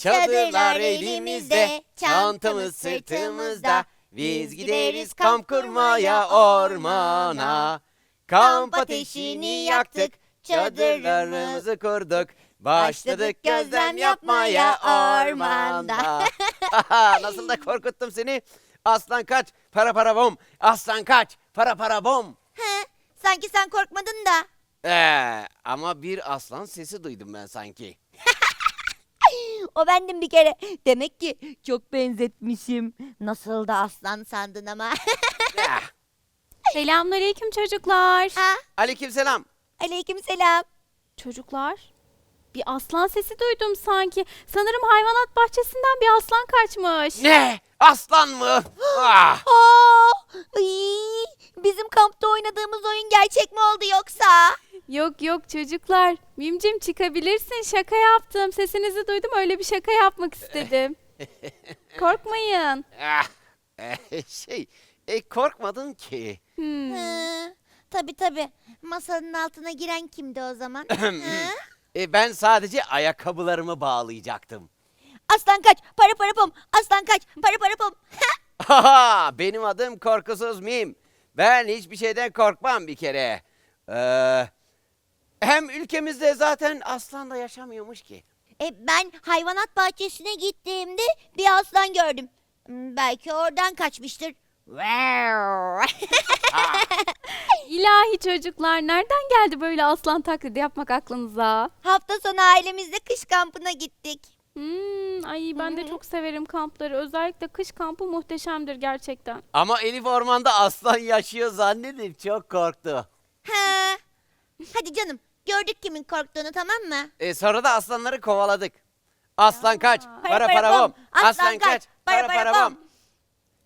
Çadırlar elimizde, çantamız sırtımızda. Biz gideriz kamp kurmaya ormana. Kamp ateşini yaktık, çadırlarımızı kurduk. Başladık gözlem yapmaya ormanda. Nasıl da korkuttum seni. Aslan kaç, para para bom. Aslan kaç, para para bom. He, sanki sen korkmadın da. Ee, ama bir aslan sesi duydum ben sanki. O bendim bir kere. Demek ki çok benzetmişim. Nasıl da aslan sandın ama. Ah, Selamünaleyküm çocuklar. ha, Aleykümselam. aleykümselam. Çocuklar, bir aslan sesi duydum sanki. Sanırım hayvanat bahçesinden bir aslan kaçmış. Ne? Aslan mı? Ah. Aa, iy, bizim kampta oynadığımız oyun gerçek mi oldu yoksa? Yok yok çocuklar. Mimcim çıkabilirsin. Şaka yaptım. Sesinizi duydum. Öyle bir şaka yapmak istedim. Korkmayın. Ah, eh, şey, e, korkmadın ki. Hmm. Hı, tabii tabii. Masanın altına giren kimdi o zaman? Hı? E, ben sadece ayakkabılarımı bağlayacaktım. Aslan kaç, para para pom. Aslan kaç, para para pom. Haha, benim adım Korkusuz Mim. Ben hiçbir şeyden korkmam bir kere. Ee, hem ülkemizde zaten aslan da yaşamıyormuş ki. E, ben hayvanat bahçesine gittiğimde bir aslan gördüm. Hmm, Belki oradan kaçmıştır. İlahi çocuklar. Nereden geldi böyle aslan taklidi yapmak aklınıza? Hafta sonu ailemizle kış kampına gittik. Hmm, ay ben de çok severim kampları. Özellikle kış kampı muhteşemdir gerçekten. Ama Elif ormanda aslan yaşıyor zannedip çok korktu. Ha. Hadi canım gördük kimin korktuğunu tamam mı? E, sonra da aslanları kovaladık. Aslan kaç, para Para bom. Aslan kaç, para para bom.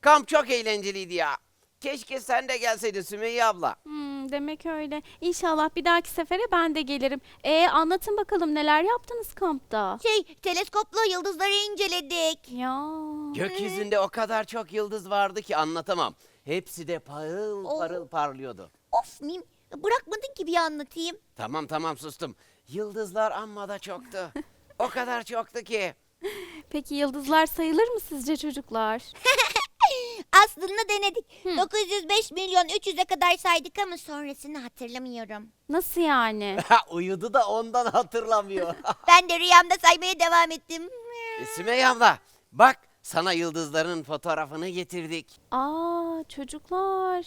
Kamp çok eğlenceliydi ya. Keşke sen de gelseydin Sümeyye abla. Hmm, demek öyle. İnşallah bir dahaki sefere ben de gelirim. E anlatın bakalım neler yaptınız kampta? Şey teleskopla yıldızları inceledik. Ya. Gökyüzünde o kadar çok yıldız vardı ki anlatamam. Hepsi de parıl Oo. parıl parlıyordu. Of Mim bırakmadın ki bir anlatayım. Tamam tamam sustum. Yıldızlar amma da çoktu. o kadar çoktu ki. Peki yıldızlar sayılır mı sizce çocuklar? Aslında denedik. 905 milyon 300'e kadar saydık ama sonrasını hatırlamıyorum. Nasıl yani? Uyudu da ondan hatırlamıyor. Ben de rüyamda saymaya devam ettim. E, Sümeyye abla bak sana yıldızların fotoğrafını getirdik. Aa çocuklar.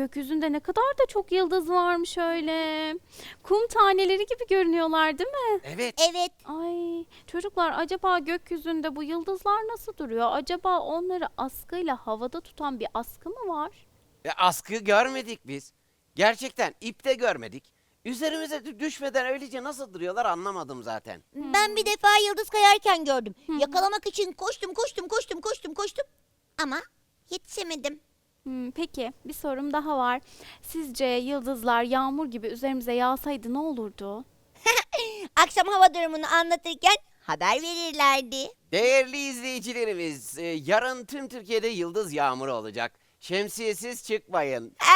Gökyüzünde ne kadar da çok yıldız varmış öyle. Kum taneleri gibi görünüyorlar değil mi? Evet. Evet. Ay çocuklar acaba gökyüzünde bu yıldızlar nasıl duruyor? Acaba onları askıyla havada tutan bir askı mı var? E, askı görmedik biz. Gerçekten ipte görmedik. Üzerimize dü- düşmeden öylece nasıl duruyorlar anlamadım zaten. Ben bir defa yıldız kayarken gördüm. Yakalamak için koştum koştum koştum koştum koştum. Ama yetişemedim. Hmm, peki bir sorum daha var. Sizce yıldızlar yağmur gibi üzerimize yağsaydı ne olurdu? Akşam hava durumunu anlatırken haber verirlerdi. Değerli izleyicilerimiz, e, yarın tüm Türkiye'de yıldız yağmuru olacak. Şemsiyesiz çıkmayın.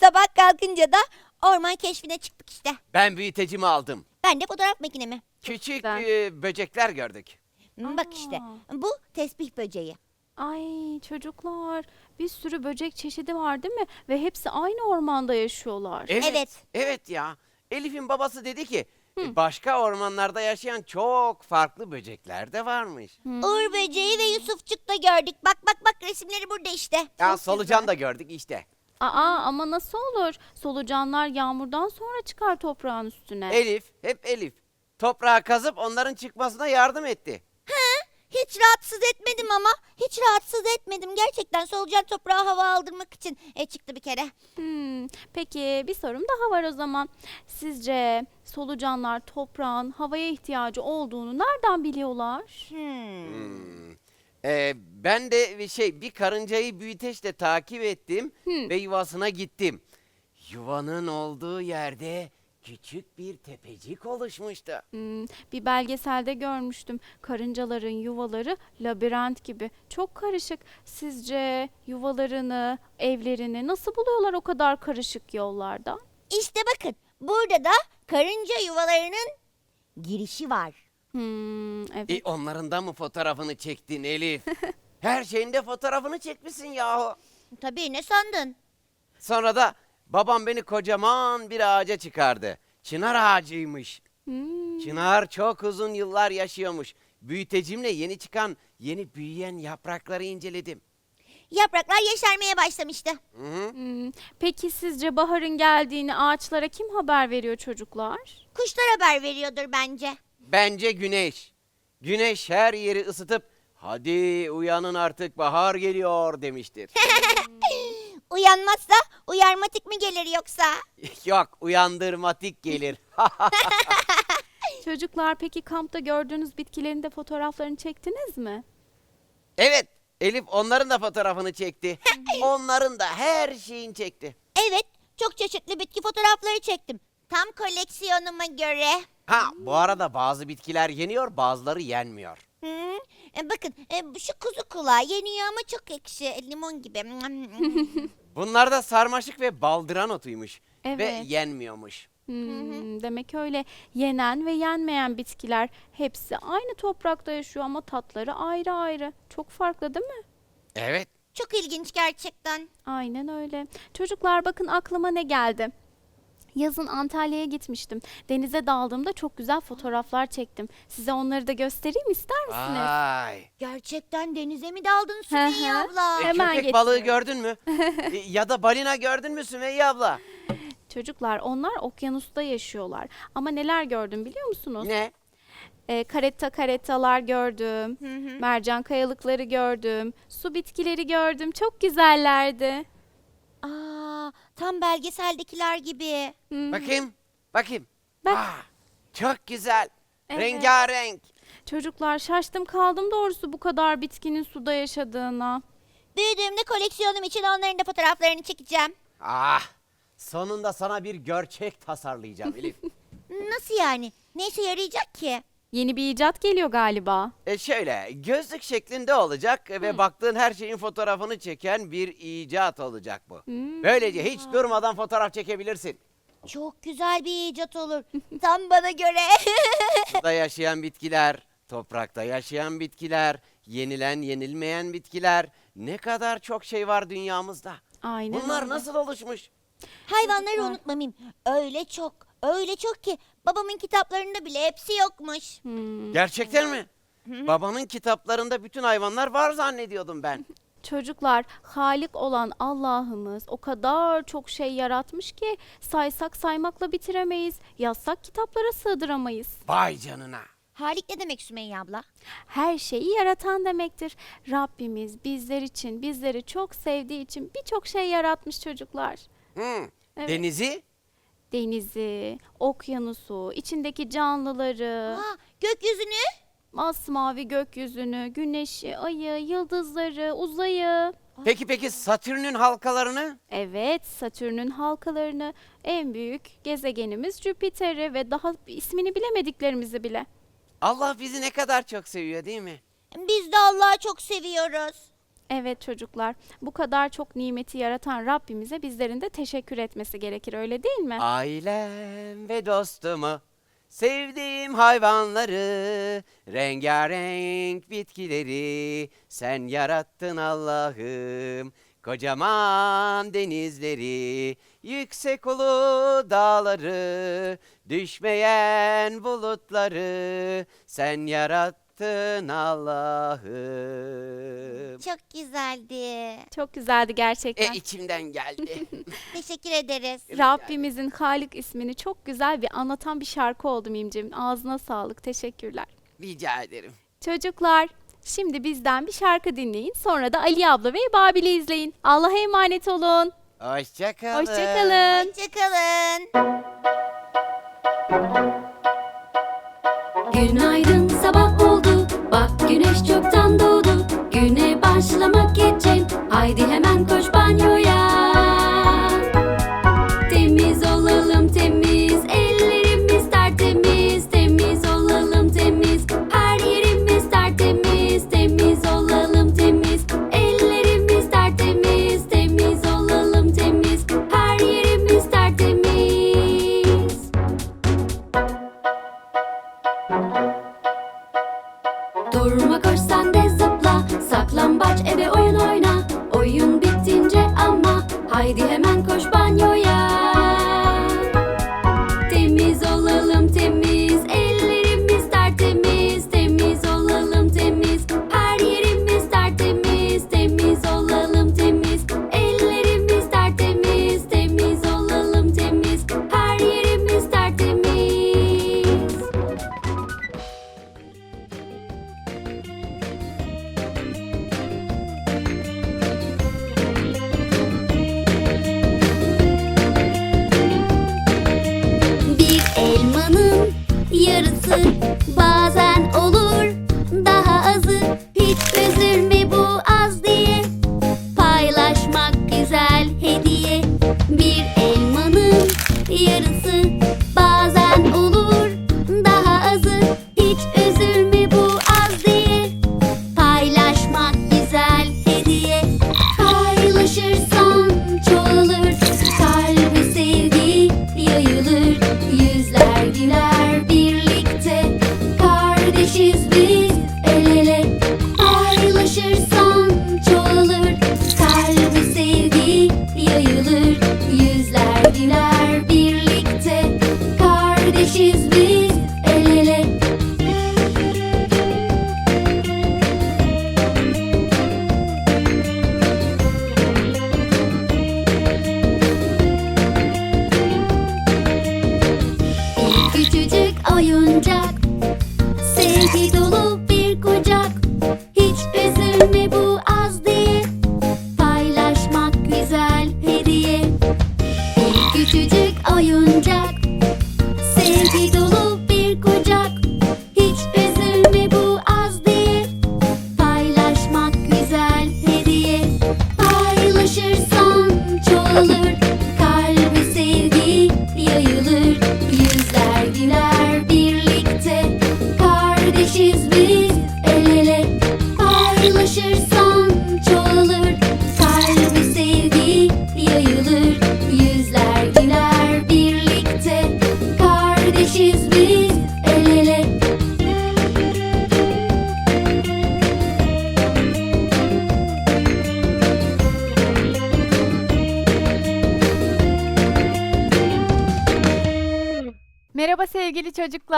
Sabah kalkınca da orman keşfine çıktık işte. Ben büyütecimi aldım. Ben de fotoğraf makinemi. Küçük güzel. e, böcekler gördük. Hmm, Bak işte bu tesbih böceği. Ay çocuklar bir sürü böcek çeşidi var değil mi? Ve hepsi aynı ormanda yaşıyorlar. Evet. Evet ya. Elif'in babası dedi ki e, başka ormanlarda yaşayan çok farklı böcekler de varmış. Uğur böceği ve Yusufçuk da gördük. Bak bak bak resimleri burada işte. Ya solucan da gördük işte. Aa ama nasıl olur? Solucanlar yağmurdan sonra çıkar toprağın üstüne. Elif, hep Elif. Toprağı kazıp onların çıkmasına yardım etti. Hiç rahatsız etmedim ama. Hiç rahatsız etmedim. Gerçekten solucan toprağa hava aldırmak için e, çıktı bir kere. Hmm, peki bir sorum daha var o zaman. Sizce solucanlar toprağın havaya ihtiyacı olduğunu nereden biliyorlar? Hmm. Hmm. Ee, ben de şey bir karıncayı büyüteçle takip ettim ve yuvasına gittim. Yuvanın olduğu yerde küçük bir tepecik oluşmuştu. Hmm, bir belgeselde görmüştüm. Karıncaların yuvaları labirent gibi. Çok karışık. Sizce yuvalarını, evlerini nasıl buluyorlar o kadar karışık yollarda? İşte bakın burada da karınca yuvalarının girişi var. Hmm, evet. E, onların da mı fotoğrafını çektin Elif? Her şeyin de fotoğrafını çekmişsin yahu. Tabii ne sandın? Sonra da babam beni kocaman bir ağaca çıkardı. Çınar ağacıymış. Hmm. Çınar çok uzun yıllar yaşıyormuş. Büyütecimle yeni çıkan, yeni büyüyen yaprakları inceledim. Yapraklar yeşermeye başlamıştı. Hı hı. Hmm, Peki sizce baharın geldiğini ağaçlara kim haber veriyor çocuklar? Kuşlar haber veriyordur bence. Bence güneş. Güneş her yeri ısıtıp hadi uyanın artık bahar geliyor demiştir. Uyanmazsa uyarmatik mi gelir yoksa? Yok uyandırmatik gelir. Çocuklar peki kampta gördüğünüz bitkilerin de fotoğraflarını çektiniz mi? evet Elif onların da fotoğrafını çekti. onların da her şeyin çekti. Evet çok çeşitli bitki fotoğrafları çektim. Tam koleksiyonuma göre. Ha bu arada bazı bitkiler yeniyor bazıları yenmiyor. Hı? E, bakın e, bu- şu kuzu kulağı yeniyor ama çok ekşi e, limon gibi. Bunlar da sarmaşık ve baldıran otuymuş. Ve Evet. yenmiyormuş. Hmm, demek öyle. Yenen ve yenmeyen bitkiler hepsi aynı toprakta yaşıyor ama tatları ayrı ayrı. Çok farklı değil mi? Evet. çok ilginç gerçekten. Aynen öyle. Çocuklar bakın aklıma ne geldi. Yazın Antalya'ya gitmiştim. Denize daldığımda çok güzel fotoğraflar çektim. Size onları da göstereyim ister misiniz? Vay. Gerçekten denize mi daldın Sümeyye hı. abla? E, Hemen köpek balığı gördün mü? E, ya da balina gördün mü Sümeyye abla? Çocuklar onlar okyanusta yaşıyorlar. Ama neler gördüm biliyor musunuz? Ne? Ee, karetta karettalar gördüm. Mercan kayalıkları gördüm. Su bitkileri gördüm. Çok güzellerdi. Tam belgeseldekiler gibi. Hı. Bakayım. Bakayım. Bak. Ah, çok güzel. Evet. Rengarenk. Çocuklar şaştım kaldım doğrusu bu kadar bitkinin suda yaşadığına. Büyüdüğümde koleksiyonum için onların da fotoğraflarını çekeceğim. Ah. Sonunda sana bir gerçek tasarlayacağım Elif. Nasıl yani? Ne işe yarayacak ki? Yeni bir icat geliyor galiba. e şöyle gözlük şeklinde olacak ve baktığın her şeyin fotoğrafını çeken bir icat olacak bu. Hmm. Böylece hiç durmadan fotoğraf çekebilirsin. Çok güzel bir icat olur. Tam bana göre. Suda yaşayan bitkiler, toprakta yaşayan bitkiler, yenilen yenilmeyen bitkiler. Ne kadar çok şey var dünyamızda. Aynen Bunlar öyle. nasıl oluşmuş? Hayvanları Çocuklar. unutmayayım. Öyle çok, öyle çok ki babamın kitaplarında bile hepsi yokmuş. Hmm. Gerçekten mi? Babanın kitaplarında bütün hayvanlar var zannediyordum ben. Çocuklar, Halik olan Allah'ımız o kadar çok şey yaratmış ki saysak saymakla bitiremeyiz. Yazsak kitaplara sığdıramayız. Vay canına. Halik ne demek Sümeyye abla? Her şeyi yaratan demektir. Rabbimiz bizler için, bizleri çok sevdiği için birçok şey yaratmış çocuklar. Hı. Evet. Denizi? Denizi, okyanusu, içindeki canlıları, Aa, gökyüzünü. masmavi gökyüzünü, güneşi, ayı, yıldızları, uzayı. Peki peki Satürn'ün halkalarını? Evet, Satürn'ün halkalarını, en büyük gezegenimiz Jüpiter'i ve daha ismini bilemediklerimizi bile. Allah bizi ne kadar çok seviyor değil mi? Biz de Allah'ı çok seviyoruz. Evet çocuklar, bu kadar çok nimeti yaratan Rabbimize bizlerin de teşekkür etmesi gerekir, öyle değil mi? Ailem ve dostumu, sevdiğim hayvanları, rengarenk bitkileri sen yarattın Allah'ım. Kocaman denizleri, yüksek ulu dağları, düşmeyen bulutları sen yarattın yarattın Allah'ım. Çok güzeldi. Çok güzeldi E gerçekten. içimden geldi. Teşekkür ederiz. Rabbimizin Halik ismini çok güzel bir anlatan bir şarkı oldu Mimcim. Ağzına sağlık. Teşekkürler. Rica ederim. Çocuklar, şimdi bizden bir şarkı dinleyin. Sonra da Ali abla ve Babil'i izleyin. Allah'a emanet olun. Hoşçakalın. Hoşçakalın. Hoşçakalın. Günaydın sabah güneş çoktan doğdu. Güne başlamak için. Haydi hemen koş banyoya she's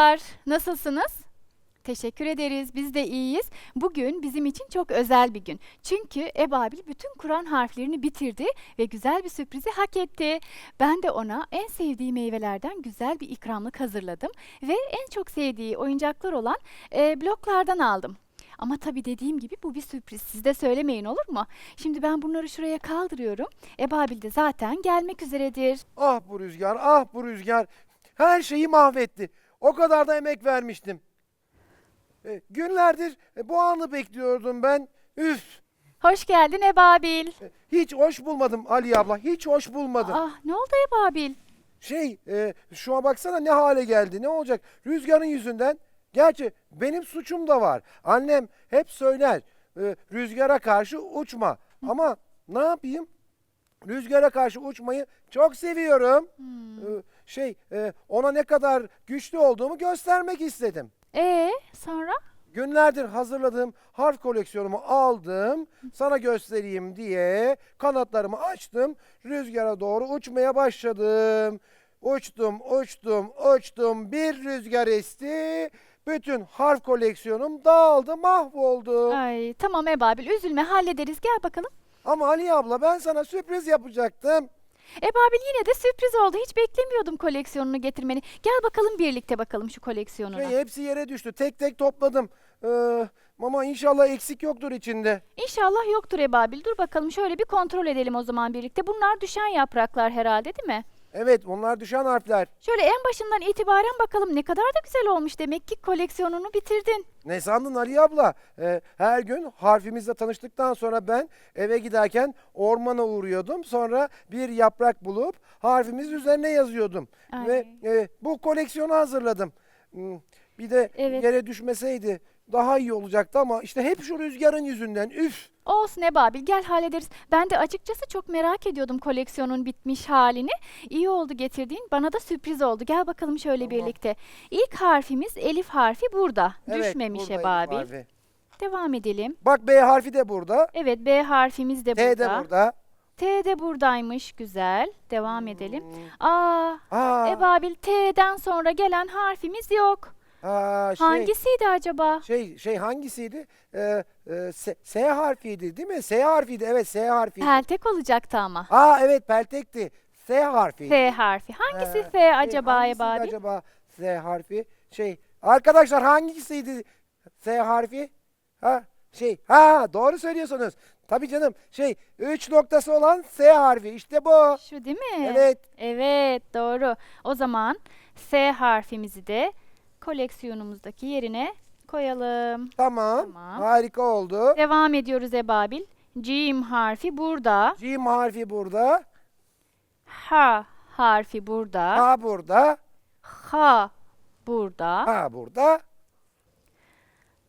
çocuklar. Nasılsınız? Teşekkür ederiz. Biz de iyiyiz. Bugün bizim için çok özel bir gün. Çünkü Ebabil bütün Kur'an harflerini bitirdi ve güzel bir sürprizi hak etti. Ben de ona en sevdiği meyvelerden güzel bir ikramlık hazırladım ve en çok sevdiği oyuncaklar olan e, bloklardan aldım. Ama tabii dediğim gibi bu bir sürpriz. Siz de söylemeyin olur mu? Şimdi ben bunları şuraya kaldırıyorum. Ebabil de zaten gelmek üzeredir. Ah bu rüzgar, ah bu rüzgar. Her şeyi mahvetti. O kadar da emek vermiştim. E, günlerdir e, bu anı bekliyordum ben. Üf! Hoş geldin Ebabil. E, Hiç hoş bulmadım Ali abla, hiç hoş bulmadım. Ah ne oldu Ebabil? Şey, e, şuna baksana ne hale geldi. Ne olacak? Rüzgarın yüzünden. Gerçi benim suçum da var. Annem hep söyler. e, rüzgara karşı uçma. Ama ne yapayım? Rüzgara karşı uçmayı çok seviyorum. E, şey, e, ona ne kadar güçlü olduğumu göstermek istedim. Ee sonra? Günlerdir hazırladığım harf koleksiyonumu aldım. Sana göstereyim diye kanatlarımı açtım. Rüzgara doğru uçmaya başladım. Uçtum, uçtum, uçtum. Bir rüzgar esti. bütün harf koleksiyonum dağıldı, mahvoldu. Ay tamam Ebabil üzülme hallederiz gel bakalım. Ama Ali abla ben sana sürpriz yapacaktım. Ebabil yine de sürpriz oldu. Hiç beklemiyordum koleksiyonunu getirmeni. Gel bakalım birlikte bakalım şu koleksiyonuna. Şey, hepsi yere düştü. Tek tek topladım. Ee, ama inşallah eksik yoktur içinde. İnşallah yoktur Ebabil. Dur bakalım şöyle bir kontrol edelim o zaman birlikte. Bunlar düşen yapraklar herhalde değil mi? Evet onlar düşen harfler. Şöyle en başından itibaren bakalım ne kadar da güzel olmuş. Demek ki koleksiyonunu bitirdin. Ne sandın Ali abla? Ee, her gün harfimizle tanıştıktan sonra ben eve giderken ormana uğruyordum. Sonra bir yaprak bulup harfimiz üzerine yazıyordum. Ay. Ve e, bu koleksiyonu hazırladım. Hmm, Bir de Evet. yere düşmeseydi daha iyi olacaktı ama işte hep şu rüzgarın yüzünden. Üf! Olsun Ebabil gel hallederiz. Ben de açıkçası çok merak ediyordum koleksiyonun bitmiş halini. İyi oldu getirdiğin. Bana da sürpriz oldu. Gel bakalım şöyle Tamam. birlikte. İlk harfimiz Elif harfi burada. Evet, Düşmemiş buradaydı Ebabil. harfi. Devam edelim. Bak B harfi de burada. Evet B harfimiz de T de burada. T de buradaymış. Güzel. Devam edelim. Hmm. Aa, Aa, Ebabil T'den sonra gelen harfimiz yok. Aa, şey, Hangisiydi acaba? Şey, şey hangisiydi? Ee, e, S, S harfiydi değil mi? S harfiydi. Evet S harfiydi. Peltek olacaktı ama. Aa evet peltekti. S harfi. F harfi. Hangisi Ee, F şey, acaba hangisiydi Ebabil? acaba S harfi? Şey arkadaşlar hangisiydi S harfi? Ha şey ha doğru söylüyorsunuz. Tabii canım şey üç noktası olan S harfi işte bu. Şu değil mi? Evet. Evet doğru. O zaman S harfimizi de koleksiyonumuzdaki yerine koyalım. Tamam. Tamam. Harika oldu. Devam ediyoruz Ebabil. Cim harfi burada. Jim harfi burada. H harfi burada. Ha burada. H burada. Ha burada.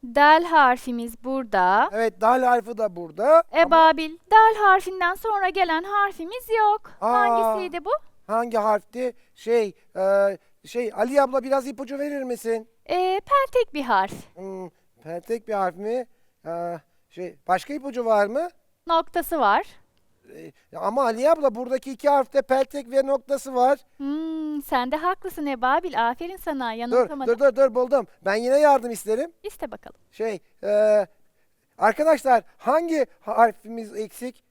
Del harfimiz burada. Evet dal harfi de burada. Ama Ebabil. Del harfinden sonra gelen harfimiz yok. Aa. Hangisiydi bu? hangi harfti? Şey e, şey Ali abla biraz ipucu verir misin? Ee, peltek bir harf. Hmm, peltek bir harf mi? Ee, şey başka ipucu var mı? Noktası var. Ee, ama Ali abla buradaki iki harfte peltek ve noktası var. Hmm, sen de haklısın Ebabil. Aferin sana. Dur Yanıltamadım. dur dur dur buldum. Ben yine yardım isterim. İste bakalım. Şey e, arkadaşlar hangi harfimiz eksik?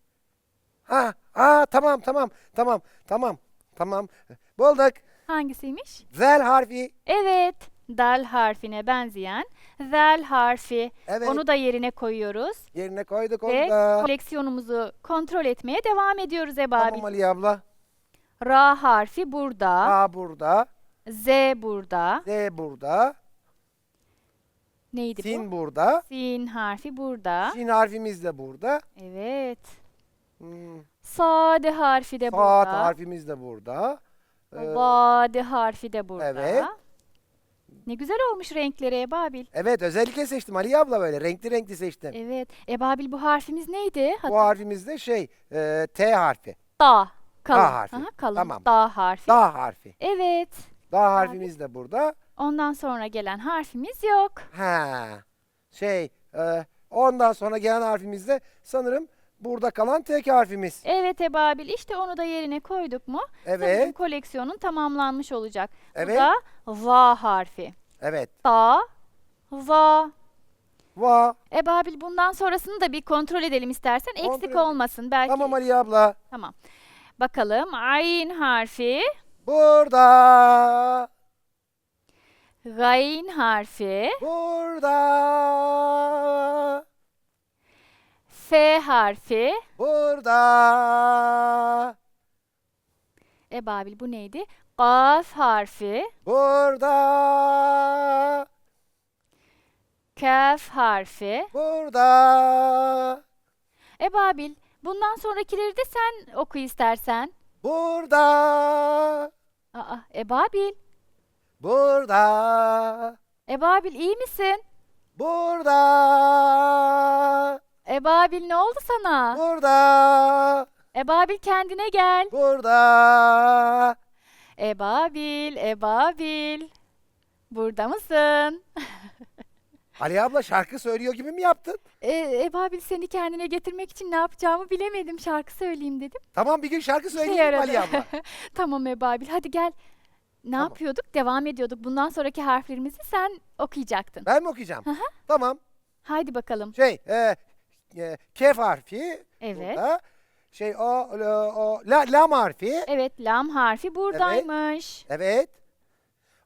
Ha, ha tamam tamam tamam tamam tamam bulduk. Hangisiymiş? Zel harfi. Evet. Dal harfine benzeyen zel harfi. Evet. Onu da yerine koyuyoruz. Yerine koyduk onu Ve da. koleksiyonumuzu kontrol etmeye devam ediyoruz Ebabil. Tamam Ali abla. Ra harfi burada. A burada. Z burada. Z burada. Neydi Sin bu? burada. Sin harfi burada. Şin harfimiz de burada. Evet. Hmm, Sade harfi de Saat burada. harfimiz de burada. Ee, harfi de burada. Evet. Ne güzel olmuş renkleri Ebabil. evet özellikle seçtim Ali abla böyle renkli renkli seçtim. Evet. Ebabil bu harfimiz neydi? Hatır- Bu harfimiz de şey e, T harfi. Da. Kalın. harfi. Aha, kalın. Tamam. Da harfi. Da harfi. Evet. Da harfimiz de burada. Ondan sonra gelen harfimiz yok. Ha. Şey e, ondan sonra gelen harfimiz de sanırım burada kalan tek harfimiz. Evet Ebabil işte onu da yerine koyduk mu? Evet. koleksiyonun tamamlanmış olacak. Evet. Bu da va harfi. Evet. Da, va. Va. Ebabil bundan sonrasını da bir kontrol edelim istersen. Kontrol Eksik edelim. olmasın belki. Tamam Ali abla. Tamam. Bakalım ayn harfi, Burada. gayn harfi, Burada. F harfi. Burada. Ebabil bu neydi? Kaf harfi, Burada. kaf harfi. Burada. Ebabil bundan sonrakileri de sen oku istersen. Burada. Aa, Ebabil. Burada. Ebabil iyi misin? Burada. Ebabil ne oldu sana? Burada. Ebabil kendine gel. Burada. Ebabil, Ebabil. Burada mısın? Ali abla şarkı söylüyor gibi mi yaptın? Ee, Ebabil seni kendine getirmek için ne yapacağımı bilemedim. Şarkı söyleyeyim dedim. Tamam bir gün şarkı İşe söyleyelim Ali yaradı. abla. tamam Ebabil hadi gel. ne Tamam. yapıyorduk? Devam ediyorduk. Bundan sonraki harflerimizi sen okuyacaksın. Ben mi okuyacağım? Tamam. Haydi bakalım. Şey, e, e, kef harfi. Evet. Burada. Şey, o, o, o la, lam harfi. Evet, lam harfi buradaymış. Evet.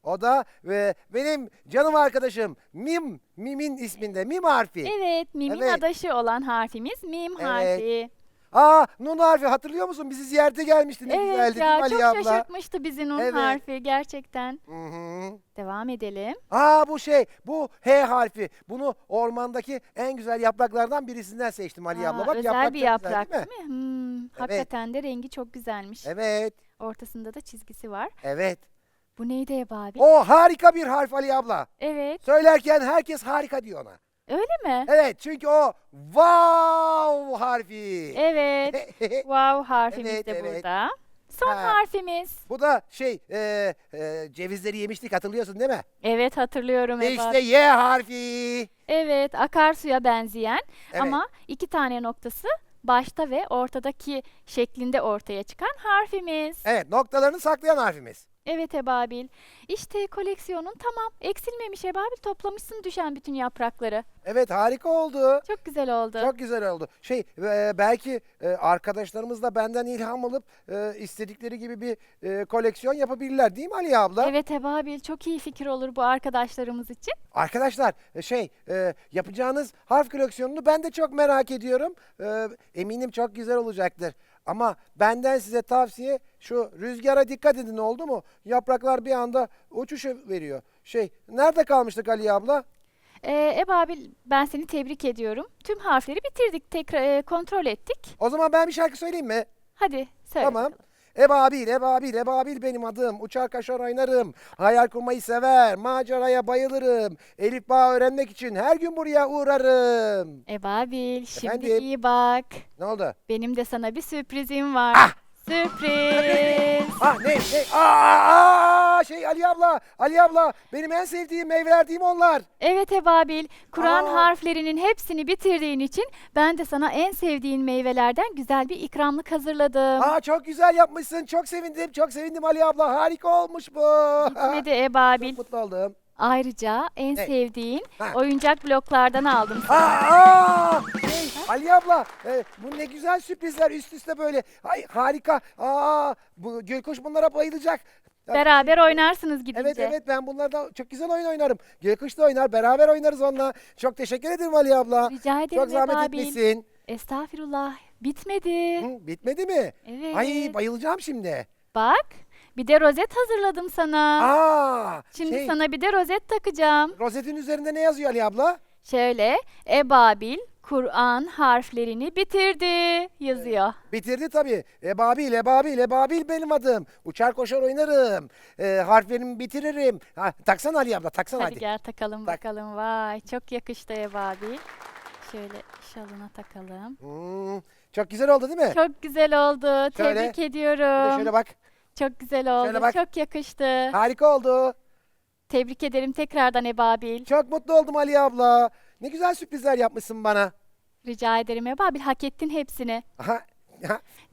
O da e, benim canım arkadaşım Mim, Mim'in isminde Mim harfi. Evet, mimin Evet. adaşı olan harfimiz mim Evet. harfi. Aa, Nun harfi hatırlıyor musun? Bizi ziyarete gelmişti. Ne Evet güzeldi ya değil mi çok Ali abla? şaşırtmıştı bizi nun Evet. harfi gerçekten. Hı hı. Devam edelim. Aa bu şey, bu H harfi. Bunu ormandaki en güzel yapraklardan birisinden seçtim Ali abla. Aa, Bak özel yaprak bir çok yaprak güzel değil mi? Hmm, Hakikaten de rengi çok güzelmiş. Evet, Ortasında da çizgisi var. evet. Bu neydi Eba abi? O harika bir harf Ali abla. Evet. Söylerken herkes harika diyor ona. Öyle mi? Evet çünkü o wow harfi. Evet. Wow harfimiz Evet, de evet. burada. Son Ha. harfimiz. Bu da şey e, e, cevizleri yemiştik hatırlıyorsun değil mi? Evet hatırlıyorum Ve Eba işte. Y harfi. Evet akarsuya benzeyen Evet. ama iki tane noktası başta ve ortadaki şeklinde ortaya çıkan harfimiz. Evet noktalarını saklayan harfimiz. Evet Ebabil. İşte koleksiyonun tamam. Eksilmemiş Ebabil. Toplamışsın düşen bütün yaprakları. Evet harika oldu. Çok güzel oldu. Çok güzel oldu. Şey e, belki e, arkadaşlarımız da benden ilham alıp e, istedikleri gibi bir e, koleksiyon yapabilirler değil mi Ali abla? Evet Ebabil. Çok iyi fikir olur bu arkadaşlarımız için. Arkadaşlar e, şey e, yapacağınız harf koleksiyonunu ben de çok merak ediyorum. E, eminim çok güzel olacaktır. Ama benden size tavsiye şu rüzgara dikkat edin oldu mu? Yapraklar bir anda uçuş veriyor. Şey nerede kalmıştık Ali abla? Ee, Ebabil ben seni tebrik ediyorum. Tüm harfleri bitirdik. Tekrar e, kontrol ettik. O zaman ben bir şarkı söyleyeyim mi? Hadi söyle. Tamam. bakalım. Ebabil, ebabil, ebabil benim adım. Uçar kaşar oynarım. Hayal kurmayı sever. Maceraya bayılırım. Elif bağ öğrenmek için her gün buraya uğrarım. Ebabil şimdi Efendim? iyi bak. Ne oldu? Benim de sana bir sürprizim var. Ah! Sürpriz. Ah ne? ne? Aa, şey Ali abla, Ali abla. Benim en sevdiğim, meyveler değil mi onlar? Evet Ebabil, Kur'an Aa. harflerinin hepsini bitirdiğin için ben de sana en sevdiğin meyvelerden güzel bir ikramlık hazırladım. Aa çok güzel yapmışsın. Çok sevindim, çok sevindim Ali abla. Harika olmuş bu. Bitmedi Ebabil. Çok mutlu oldum. Ayrıca en Ne? sevdiğin Ha. oyuncak bloklardan aldım Aa, aa, Ali abla e, bu ne güzel sürprizler üst üste böyle. Ay harika. Aa, bu Gülkuş bunlara bayılacak. Beraber oynarsınız gidince. Evet evet ben bunlardan çok güzel oyun oynarım. Gülkuş da oynar beraber oynarız onunla. Çok teşekkür ederim Ali abla. Rica ederim Çok zahmet Ebabil. etmişsin. Estağfirullah. Bitmedi. Hı, bitmedi mi? Evet. Ay bayılacağım şimdi. Bak, bir de rozet hazırladım sana. Aa, Şimdi şey, sana bir de rozet takacağım. rozetin üzerinde ne yazıyor Ali abla? Şöyle, Ebabil Kur'an harflerini bitirdi yazıyor. Bitirdi tabii. Ebabil, ebabil, ebabil benim adım. Uçar koşar oynarım. E, harflerimi bitiririm. Ha, taksana Ali abla, taksana Hadi, hadi. gel takalım Tak. bakalım. Vay çok yakıştı Ebabil. Şöyle şalına takalım. Hmm, çok güzel oldu değil mi? Çok güzel oldu. Şöyle, Tebrik Bir de ediyorum. şöyle bak. Çok güzel oldu. bak. Çok yakıştı. Harika oldu. Tebrik ederim tekrardan Ebabil. Çok mutlu oldum Ali abla. Ne güzel sürprizler yapmışsın bana. Rica ederim Ebabil. Hak ettin hepsini. Aha.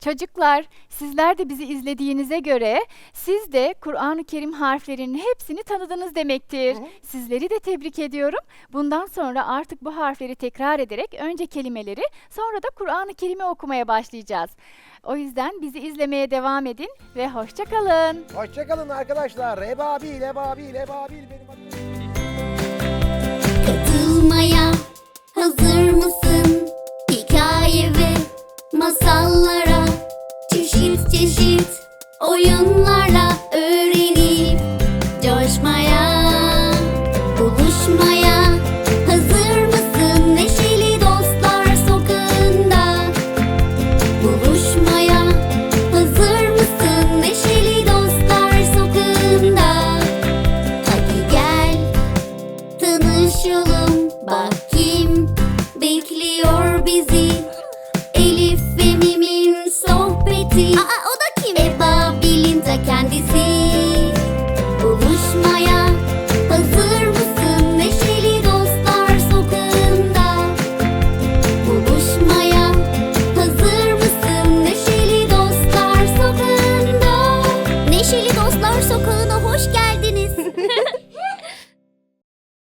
Çocuklar, sizler de bizi izlediğinize göre siz de Kur'an-ı Kerim harflerinin hepsini tanıdınız demektir. Sizleri de tebrik ediyorum. Bundan sonra artık bu harfleri tekrar ederek önce kelimeleri, sonra da Kur'an-ı Kerim'i okumaya başlayacağız. O yüzden bizi izlemeye devam edin ve hoşça kalın. Hoşçakalın arkadaşlar. Ebabil, ebabil, ebabil benim adım. Katılmaya hazır mısın? Hikaye ve Masallara çeşit çeşit oyunlarla öğrenip coşmaya